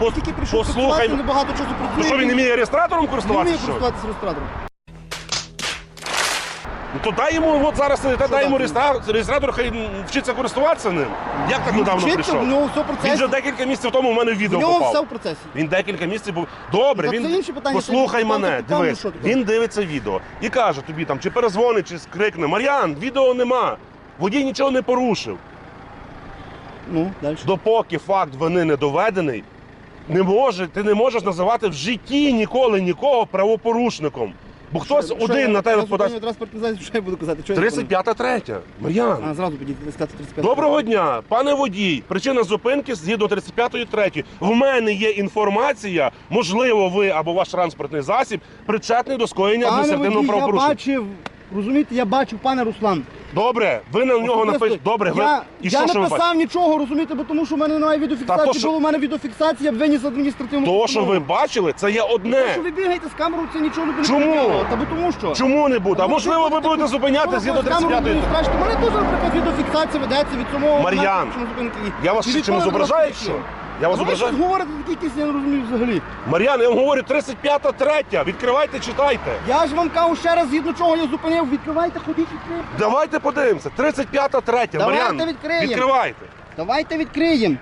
Пос- тільки прийшов послухай працювати, небагато часу працює. Ну що він не вміє реєстратором Не вміє користуватися? що? користуватися реєстратором. Ну то дай йому, от зараз та дай йому дати? реєстра- реєстратор, хай м, вчиться користуватися ним. Як так недавно Вчиться, прийшов? в нього все в Він процесі. же декілька місяців тому в мене в В відео нього попав. все в процесі. Він декілька місяців був. Добре, так він це питання, послухай це мене. питання, питання, Дивись, що таке? він дивиться відео і каже тобі там, чи перезвонить, чи скрикне. Мар'ян, відео нема. Водій нічого не порушив. Ну, далі. Допоки факт вини не доведений, не може, ти не можеш називати в житті ніколи нікого правопорушником. Бо хтось Що один я- на тебе я подасть. зупиню транспортний засіб, що я буду казати? Що я зупиню? 35 третя. Мар'ян. А, зразу підійти, сказати 35. Доброго дня, пане водій. Причина зупинки згідно 35-ї 3. В мене є інформація, можливо, ви або ваш транспортний засіб причетний до скоєння Пане адміністративного водій, я правопорушення. бачив, розумієте, я бачив, пане Руслан. Добре, ви на нього Особисто напишете. Добре, ви я, і я що, що ви написав бачите? нічого, розумієте, бо тому що в мене немає Та відеофіксації. то, що- Було в мене відеофіксація, я б виніс адміністративну То, що ви бачили, це є Те, одне. що ви бігаєте з камерою, це нічого не буде Чому? Та бо тому що. Чому не буде? А можливо, ви будете зупиняти згідно 35-ї. Страшно. У мене теж, наприклад, відеофіксація ведеться від самого Мар'ян, моменту. Я вас І від чимось того, зображаю, що ви Я вас Ви щось говорите такі якісь, я не розумію взагалі. Мар'ян, я вам говорю, 35-та третя. Відкривайте, читайте. Я ж вам кажу ще раз, згідно чого я зупинив. Відкривайте, ходіть, відкривайте. Давайте подивимося. 35-та третя. Давайте Мар'ян, відкриємо. відкривайте. Давайте відкриємо.